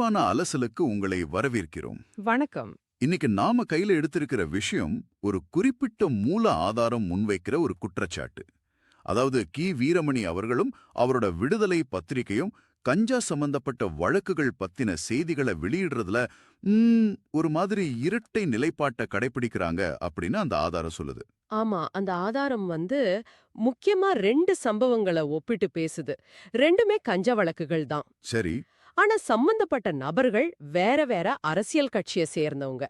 விரிவான அலசலுக்கு உங்களை வரவேற்கிறோம். வணக்கம். இன்னைக்கு நாம கையில எடுத்திருக்கிற விஷயம் ஒரு குறிப்பிட்ட மூல ஆதாரம் முன்வைக்கிற ஒரு குற்றச்சாட்டு. அதாவது கி. வீரமணி அவர்களும் அவரோட விடுதலை பத்திரிகையும் கஞ்சா சம்பந்தப்பட்ட வழக்குகள் பத்தின செய்திகளை வெளியிடுறதுல ஒரு மாதிரி இரட்டை நிலைப்பாட்டை கடைபிடிக்கிறாங்க அப்படின்னு அந்த ஆதாரம் சொல்லுது. ஆமா அந்த ஆதாரம் வந்து முக்கியமா ரெண்டு சம்பவங்களை ஒப்பிட்டு பேசுது. ரெண்டுமே கஞ்ச வழக்குகள் தான். சரி. ஆனா சம்பந்தப்பட்ட நபர்கள் வேற வேற அரசியல் கட்சியை சேர்ந்தவங்க.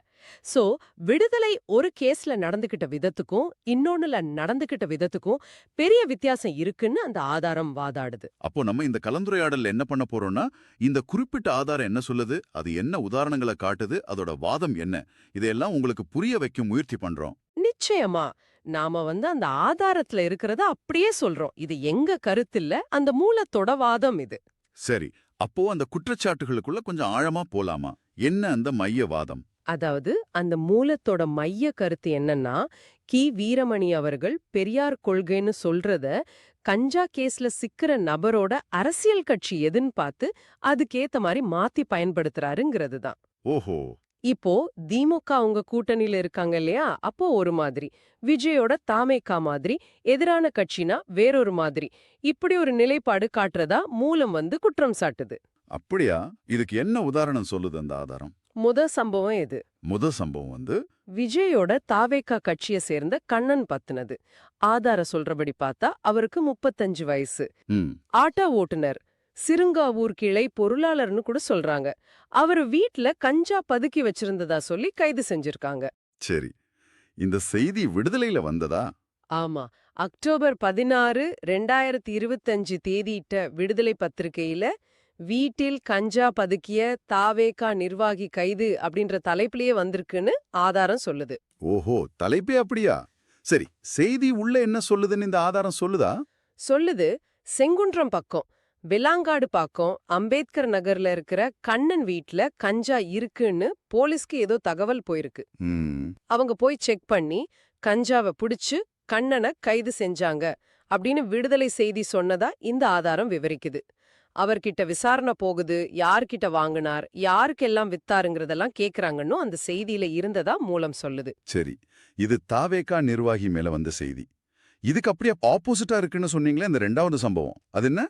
சோ விடுதலை ஒரு கேஸ்ல நடந்துகிட்ட விதத்துக்கும் இன்னொன்னுல நடந்துகிட்ட விதத்துக்கும் பெரிய வித்தியாசம் இருக்குன்னு அந்த ஆதாரம் வாதாடுது. அப்போ நம்ம இந்த கலந்துரையாடல்ல என்ன பண்ண போறோம்னா இந்த குறிப்பிட்ட ஆதாரம் என்ன சொல்லுது அது என்ன உதாரணங்களை காட்டுது அதோட வாதம் என்ன இதையெல்லாம் உங்களுக்கு புரிய வைக்கும் முயற்சி பண்றோம். நிச்சயமா. நாம வந்து அந்த ஆதாரத்துல இருக்கிறத அப்படியே சொல்றோம். இது எங்க கருத்தில்ல அந்த மூலத்தோட வாதம் இது. சரி. அப்போ அந்த குற்றச்சாட்டுகளுக்குள்ள கொஞ்சம் ஆழமா போலாமா? என்ன அந்த மைய வாதம் அதாவது அந்த மூலத்தோட மைய கருத்து என்னன்னா கி. வீரமணி அவர்கள் பெரியார் கொள்கைன்னு சொல்றத கஞ்சா கேஸ்ல சிக்கிற நபரோட அரசியல் கட்சி எதுன்னு பார்த்து அதுக்கேத்த மாதிரி மாத்தி பயன்படுத்துறாருங்கிறது தான் ஓஹோ. இப்போ திமுக அவங்க கூட்டணியில இருக்காங்க இல்லையா? அப்போ ஒரு மாதிரி. விஜயோட தாமேக்கா மாதிரி. எதிரான கட்சினா வேறொரு மாதிரி. இப்படி ஒரு நிலைப்பாடு காட்டுறதா மூலம் வந்து குற்றம் சாட்டுது. அப்படியா? இதுக்கு என்ன உதாரணம் சொல்லுது அந்த ஆதாரம்? முத சம்பவம் எது? முத சம்பவம் வந்து? விஜயோட தாவேக்கா கட்சிய சேர்ந்த கண்ணன் பத்தினது. ஆதார சொல்றபடி பார்த்தா அவருக்கு முப்பத்தஞ்சு வயசு. ஆட்டோ ஓட்டுனர். சிறுங்காவூர் கிளை பொருளாளர்னு கூட சொல்றாங்க. அவர் வீட்ல கஞ்சா பதுக்கி வச்சிருந்ததா சொல்லி கைது செஞ்சிருக்காங்க. சரி. இந்த செய்தி விடுதலையில வந்ததா? ஆமா. அக்டோபர் பதினாறு ரெண்டாயிரத்தி இருபத்தஞ்சு தேதியிட்ட விடுதலை பத்திரிகையில வீட்டில் கஞ்சா பதுக்கிய தாவேகா நிர்வாகி கைது அப்படின்ற தலைப்பிலேயே வந்திருக்குன்னு ஆதாரம் சொல்லுது. ஓஹோ தலைப்பே அப்படியா? சரி செய்தி உள்ள என்ன சொல்லுதுன்னு இந்த ஆதாரம் சொல்லுதா? சொல்லுது செங்குன்றம் பக்கம். வெலாங்காடு பாக்கம் அம்பேத்கர் நகர்ல இருக்கிற கண்ணன் வீட்ல கஞ்சா இருக்குன்னு போலீஸ்க்கு ஏதோ தகவல் போயிருக்கு. அவங்க போய் செக் பண்ணி கஞ்சாவை புடிச்சு கண்ணனை கைது செஞ்சாங்க அப்படின்னு விடுதலை செய்தி சொன்னதா இந்த ஆதாரம் விவரிக்குது. அவர்கிட்ட விசாரணை போகுது யார்கிட்ட வாங்கினார் யாருக்கெல்லாம் வித்தாருங்கிறதெல்லாம் கேக்குறாங்கன்னு அந்த செய்தியில இருந்ததா மூலம் சொல்லுது. சரி இது தாவேகா நிர்வாகி மேல வந்த செய்தி. இதுக்கு அப்படியே ஆப்போசிட்டா இருக்குன்னு சொன்னீங்களே இந்த ரெண்டாவது சம்பவம். அது என்ன?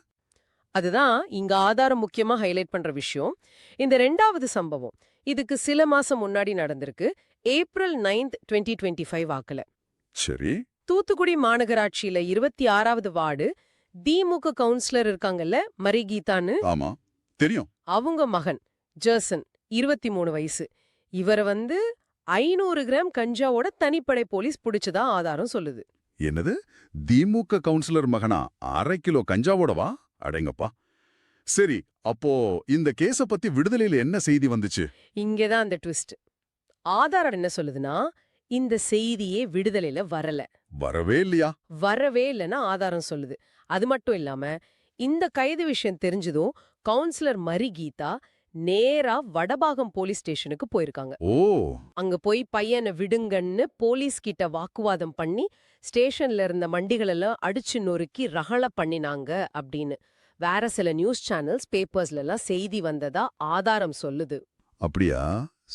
அதுதான் இங்க ஆதாரம் முக்கியமா ஹைலைட் பண்ற விஷயம். இந்த ரெண்டாவது சம்பவம் இதுக்கு சில மாசம் முன்னாடி நடந்திருக்கு. April ninth twenty twenty five வாக்குல. சரி. தூத்துக்குடி மாநகராட்சியில இருபத்தி ஆறாவது வார்டு திமுக கவுன்சிலர் இருக்காங்கல்ல மரி கீதான்னு ஆமா. தெரியும். அவங்க மகன் ஜெர்சன் இருபத்தி மூணு வயசு. இவரை வந்து ஐநூறு கிராம் கஞ்சாவோட தனிப்படை போலீஸ் பிடிச்சதா ஆதாரம் சொல்லுது. என்னது? திமுக கவுன்சிலர் மகனா? அரை கிலோ கஞ்சாவோடவா? அடேங்கப்பா. சரி அப்போ இந்த கேஸ பத்தி விடுதலையில என்ன செய்தி வந்துச்சு? இங்கதான் அந்த ட்விஸ்ட். ஆதாரம் என்ன சொல்லுதுன்னா இந்த செய்தியே விடுதலையில வரல. வரவே இல்லையா? வரவே இல்லைன்னா ஆதாரம் சொல்லுது. அது மட்டும் இல்லாம இந்த கைது விஷயம் தெரிஞ்சதும் கவுன்சிலர் மரி கீதா நேரா வடபாகம் போலீஸ் ஸ்டேஷனுக்கு போயிருக்காங்க. ஓ! அங்க போய் பையனை விடுங்கன்னு போலீஸ் கிட்ட வாக்குவாதம் பண்ணி ஸ்டேஷன்ல இருந்த மண்டிகளெல்லாம் அடிச்சு நொறுக்கி ரகள பண்ணினாங்க அப்படின்னு. வேற சில நியூஸ் சேனல்ஸ் பேப்பர்ஸ்ல எல்லாம் செய்தி வந்ததா ஆதாரம் சொல்லுது. அப்படியா?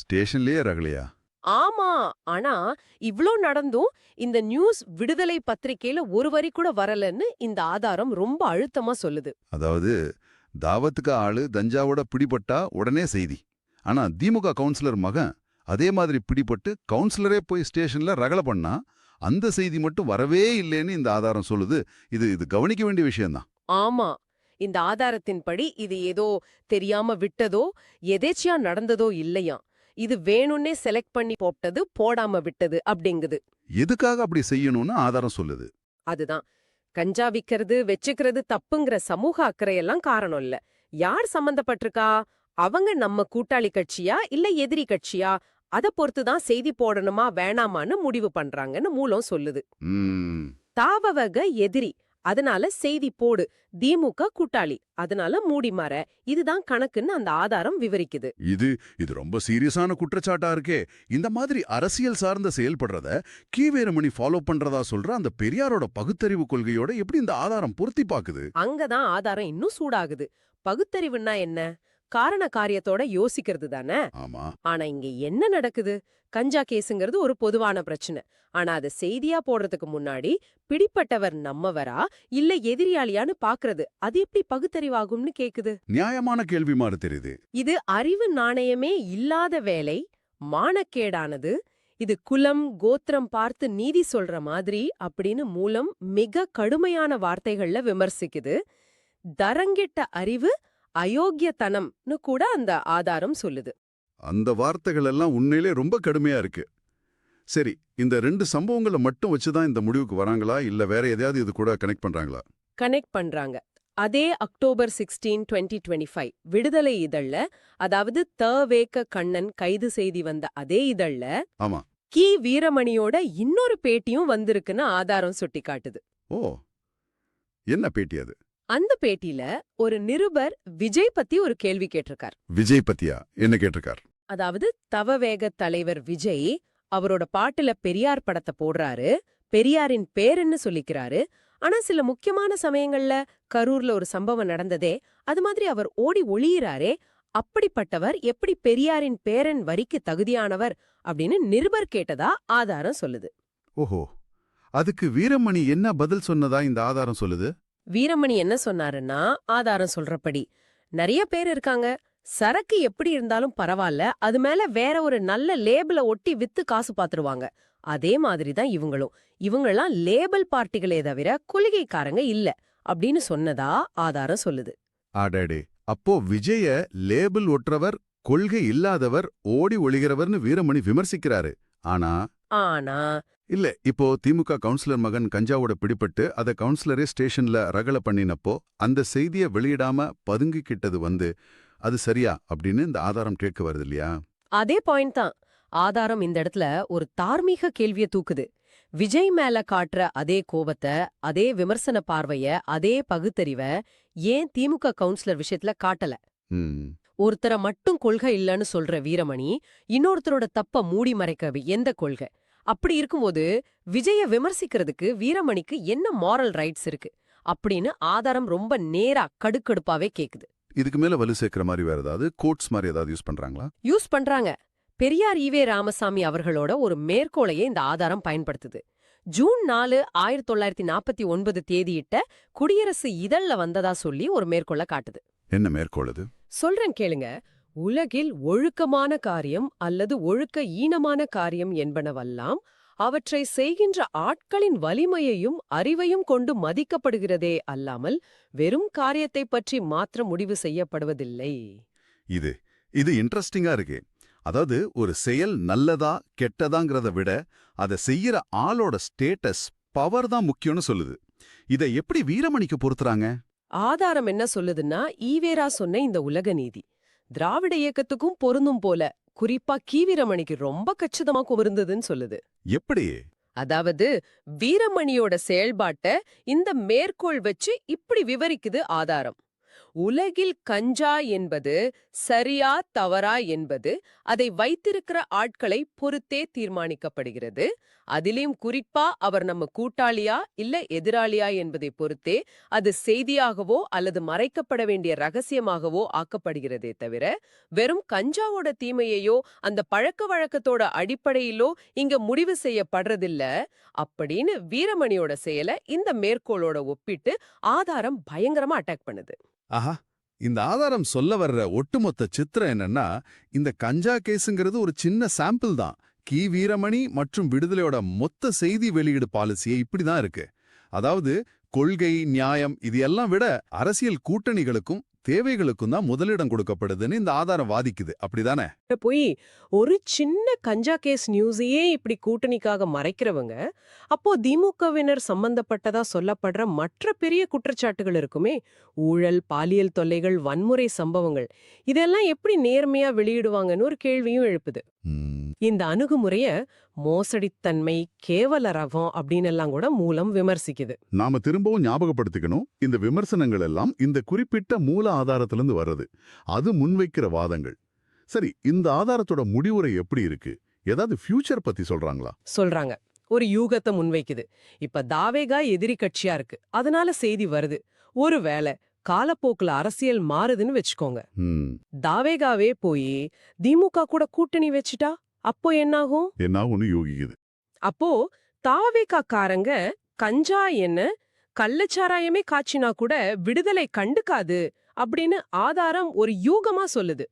ஸ்டேஷன்லயே ரகலையா ஆமா. ஆனா இவ்ளோ நடந்தும் இந்த நியூஸ் விடுதலை பத்திரிக்கையில ஒரு வரி கூட வரலன்னு இந்த ஆதாரம் ரொம்ப அழுத்தமா சொல்லுது. அதாவது தாவத்துக்கு ஆளு தஞ்சாவோட பிடிபட்டா உடனே செய்தி. ஆனா திமுக கவுன்சிலர் மகன் அதே மாதிரி பிடிபட்டு கவுன்சிலரே போய் ஸ்டேஷன்ல ரகலை பண்ணா அந்த செய்தி மட்டும் வரவே இல்லைன்னு இந்த ஆதாரம் சொல்லுது. இது இது கவனிக்க வேண்டிய விஷயம்தான். ஆமா. இந்த ஆதாரத்தின்படி இது ஏதோ தெரியாம விட்டதோ எதேச்சியா நடந்ததோ இல்லையாம். இது வேணும்னே செலக்ட் பண்ணி போட்டது போடாம விட்டது அப்படிங்குது. எதுக்காக அப்படி செய்யணும்னு ஆதாரம் சொல்லுது? அதுதான். கஞ்சா விக்கிறது வச்சுக்கிறது தப்புங்கிற சமூக அக்கறையெல்லாம் காரணம் இல்ல. யார் சம்பந்தப்பட்டிருக்கா? அவங்க நம்ம கூட்டாளி கட்சியா? இல்ல எதிரி கட்சியா? அத பொறுத்துதான் செய்தி போடணுமா வேணாமான்னு முடிவு பண்றாங்கன்னு மூலம் சொல்லுது. தாவவக எதிரி அதனால செய்தி போடு. திமுக கூட்டாளி. அதனால மூடி மாற. இதுதான் கணக்குன்னு அந்த ஆதாரம் விவரிக்குது. இது இது ரொம்ப சீரியஸான குற்றச்சாட்டா இருக்கே. இந்த மாதிரி அரசியல் சார்ந்த செயல்படுறத கீவேரமணி ஃபாலோ பண்றதா சொல்ற அந்த பெரியாரோட பகுத்தறிவு கொள்கையோட எப்படி இந்த ஆதாரம் பொருத்தி பாக்குது? அங்கதான் ஆதாரம் இன்னும் சூடாகுது. பகுத்தறிவுன்னா என்ன? காரண காரியத்தோட யோசிக்கிறது தானே? ஆனா இங்க என்ன நடக்குது? கஞ்சா கேஸுங்கிறது ஒரு பொதுவான பிரச்சனை. ஆனா அதை செய்தியா போடுறதுக்கு முன்னாடி பிடிப்பட்டவர் நம்மவரா? இல்ல எதிரியாளியான்னு பாக்குறது அது எப்படி பகுத்தறிவாகும்னு கேக்குது? நியாயமான கேள்வி மாதிரி தெரியுது. இது அறிவு நாணயமே இல்லாத வேலை மானக்கேடானது. இது குலம் கோத்திரம் பார்த்து நீதி சொல்ற மாதிரி அப்படின்னு மூலம் மிக கடுமையான வார்த்தைகள்ல விமர்சிக்குது. தரங்கிட்ட அறிவு அயோக்கியத்தனம்னு கூட அந்த ஆதாரம் சொல்லுது. அந்த வார்த்தைகள் எல்லாம் உண்மையிலே ரொம்ப கடுமையா இருக்கு. சரி இந்த ரெண்டு சம்பவங்களை மட்டும் வச்சுதான் இந்த முடிவுக்கு வராங்களா? இல்ல வேற எதையாவது இது கூட கனெக்ட் பண்றாங்களா? கனெக்ட் பண்றாங்க. அதே October sixteen twenty twenty five Viduthalai இதழ்ல அதாவது த வேக்க கண்ணன் கைது செய்தி வந்த அதே இதழ்ல ஆமா. கி. வீரமணியோட இன்னொரு பேட்டியும் வந்திருக்குன்னு ஆதாரம் சுட்டி காட்டுது ஓ என்ன பேட்டி அது? அந்த பேட்டியில ஒரு நிருபர் விஜய் பத்தி ஒரு கேள்வி கேட்டிருக்கார். விஜய் பத்தியா? என்ன கேட்டிருக்கார்? அதாவது தவவேக தலைவர் விஜய் அவரோட பாட்டுல பெரியார் படத்தை போடுறாரு பெரியாரின் பேருன்னு சொல்லிக்கிறாரு. ஆனா சில முக்கியமான சமயங்கள்ல கரூர்ல ஒரு சம்பவம் நடந்ததே அது மாதிரி அவர் ஓடி ஒளியிறாரே அப்படிப்பட்டவர் எப்படி பெரியாரின் பேரன் வரிக்கு தகுதியானவர் அப்படின்னு நிருபர் கேட்டதா ஆதாரம் சொல்லுது. ஓஹோ. அதுக்கு வீரமணி என்ன பதில் சொன்னதா இந்த ஆதாரம் சொல்லுது? வீரமணி என்ன சொன்னாருன்னா ஆதாரம் சொல்றபடி நிறைய பேர் இருக்காங்க. சரக்கு எப்படி இருந்தாலும் பரவாயில்ல அது மேல வேற ஒரு நல்ல லேபிள ஒட்டி வித்து காசு பாத்துருவாங்க. அதே மாதிரி தான் இவங்களும். இவங்கெல்லாம் லேபிள் பார்ட்டிகளே தவிர கொள்கைக்காரங்க இல்ல. அப்படின்னு சொன்னதா ஆதாரம் சொல்லுது. ஆடாடே அப்போ விஜய லேபிள் ஒற்றவர் கொள்கை இல்லாதவர் ஓடி ஒளிகிறவர்னு வீரமணி விமர்சிக்கிறாரு. ஆனா ஆனா இல்ல இப்போ திமுக கவுன்சிலர் மகன் கஞ்சாவோட பிடிபட்டு அத கவுன்சிலரே ஸ்டேஷன்ல ரகல பண்ணினப்போ அந்த செய்திய வெளியிடாம பதுங்கிக்கிட்டது வந்து அது சரியா? அப்படின்னு இந்த ஆதாரம் கேட்க வருது இல்லையா அதே பாயிண்ட் தான். ஆதாரம் இந்த இடத்துல ஒரு தார்மீக கேள்விய தூக்குது. விஜய் மேல காட்டுற அதே கோபத்தை அதே விமர்சன பார்வைய அதே பகுத்தறிவ ஏன் திமுக கவுன்சிலர் விஷயத்துல காட்டல? ஒருத்தரை மட்டும் கொள்கை இல்லைன்னு சொல்ற வீரமணி இன்னொருத்தரோட தப்ப மூடி மறைக்க எந்த கொள்கை? அப்படி இருக்கும்போது விஜய விமர்சிக்கிறதுக்கு வீரமணிக்கு என்ன மாரல் ரைட்ஸ் இருக்கு? அப்படின்னு ஆதாரம் ரொம்ப நேரா கடுக்கடுப்பாவே கேக்குது. இதுக்கு மேல வலு சேர்க்கிற மாதிரி வேற ஏதாவது கோட்ஸ் மாதிரி ஏதாவது யூஸ் பண்றாங்களா? யூஸ் பண்றாங்க. பெரியார் ஈவே ராமசாமி அவர்களோட ஒரு மேற்கோளையே இந்த ஆதாரம் பயன்படுத்துது. ஜூன் நாலு ஆயிரத்தி தொள்ளாயிரத்தி நாற்பத்தி ஒன்பது தேதியிட்ட குடியரசு இதழ்ல வந்ததா சொல்லி ஒரு மேற்கோளை காட்டுது. என்ன மேற்கோள் அது சொல்றேன் கேளுங்க. உலகில் ஒழுக்கமான காரியம் அல்லது ஒழுக்க ஈனமான காரியம் என்பனவெல்லாம் அவற்றை செய்கின்ற ஆட்களின் வலிமையையும் அறிவையும் கொண்டு மதிக்கப்படுகிறதே அல்லாமல் வெறும் காரியத்தை பற்றி மாத்திரம் முடிவு செய்யப்படுவதில்லை. இது இது இன்ட்ரெஸ்டிங்கா இருக்கு. அதாவது ஒரு செயல் நல்லதா கெட்டதாங்கிறத விட அதை செய்யற ஆளோட ஸ்டேட்டஸ் பவர் தான் முக்கியம்னு சொல்லுது. இதை எப்படி வீரமணிக்கு பொறுத்துறாங்க ஆதாரம் என்ன சொல்லுதுன்னா ஈவேரா சொன்ன இந்த உலக நீதி. திராவிட இயக்கத்துக்கும் பொருந்தும் போல குறிப்பா கீவீரமணிக்கு ரொம்ப கச்சிதமா குவிர்ந்ததுன்னு சொல்லுது. எப்படி? அதாவது வீரமணியோட செயல்பாட்ட இந்த மேற்கோள் வச்சு இப்படி விவரிக்குது ஆதாரம். உலகில் கஞ்சா என்பது சரியா தவறா என்பது அதை வைத்திருக்கிற ஆட்களை பொறுத்தே தீர்மானிக்கப்படுகிறது. அதிலும் குறிப்பா அவர் நம்ம கூட்டாளியா இல்ல எதிராளியா என்பதை பொறுத்தே அது செய்தியாகவோ அல்லது மறைக்கப்பட வேண்டிய ரகசியமாகவோ ஆக்கப்படுகிறதே தவிர வெறும் கஞ்சாவோட தீமையையோ அந்த பழக்க வழக்கத்தோட அடிப்படையிலோ இங்க முடிவு செய்யப்படுறதில்ல. அப்படின்னு வீரமணியோட செயலை இந்த மேற்கோளோட ஒப்பிட்டு ஆதாரம் பயங்கரமா அட்டாக் பண்ணுது. ஆஹா இந்த ஆதாரம் சொல்ல வர்ற ஒட்டுமொத்த சித்திரம் என்னன்னா இந்த கஞ்சா கேஸுங்கிறது ஒரு சின்ன சாம்பிள் தான். கி. வீரமணி மற்றும் விடுதலையோட மொத்த செய்தி வெளியீடு பாலிசியே இப்படிதான் இருக்கு. அதாவது கொள்கை நியாயம் இது எல்லாம் விட அரசியல் கூட்டணிகளுக்கும் தேவைகளுக்கும் தான் முதலிடம் கொடுக்கப்படுதுன்னு இந்த ஆதாரம் வாதிக்குது. அப்படிதானே? போய் ஒரு சின்ன கஞ்சா கேஸ் நியூஸையே இப்படி கூட்டணிக்காக மறைக்கிறவங்க அப்போ திமுகவினர் சம்பந்தப்பட்டதா சொல்லப்படுற மற்ற பெரிய குற்றச்சாட்டுகள் இருக்குமே ஊழல் பாலியல் தொல்லைகள் வன்முறை சம்பவங்கள் இதெல்லாம் எப்படி நேர்மையா வெளியிடுவாங்கன்னு ஒரு கேள்வியும் எழுப்புது. ம், இந்த அணுகுமுறைய மோசடித்தன்மை கேவல ரகம் அப்படின்னு எல்லாம் கூட மூலம் விமர்சிக்குது. நாம திரும்பவும் ஞாபகப்படுத்திக்கணும் இந்த விமர்சனங்கள் எல்லாம் இந்த குறிப்பிட்ட மூல ஆதாரத்திலிருந்து வர்றது. அது முன்வைக்கிற வாதங்கள். சரி இந்த ஆதாரத்தோட முடிவுரை எப்படி இருக்கு? ஏதாவது ஃபியூச்சர் பத்தி சொல்றாங்களா? சொல்றாங்க. ஒரு யூகத்தை முன்வைக்குது. இப்ப தாவேகா எதிரி கட்சியா இருக்கு. அதனால செய்தி வருது. ஒருவேளை காலப்போக்குல அரசியல் மாறுதுன்னு வச்சுக்கோங்க. தாவேகாவே போய் திமுக கூட கூட்டணி வச்சுட்டா? அப்போ என்னாகும்? என்ன ஒண்ணு யோகிக்குது. அப்போ தாவேகாக்காரங்க கஞ்சா என்ன கள்ளச்சாராயமே காய்ச்சினா கூட விடுதலை கண்டுக்காது அப்படின்னு ஆதாரம் ஒரு யூகமா சொல்லுது.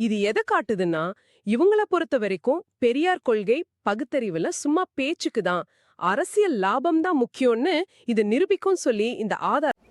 இது எதை காட்டுதுன்னா இவங்கள பொறுத்த வரைக்கும் பெரியார் கொள்கை பகுத்தறிவுல சும்மா பேச்சுக்கு தான் அரசியல் லாபம் தான் முக்கியம்னு இது நிரூபிக்கும் சொல்லி இந்த ஆதாரம்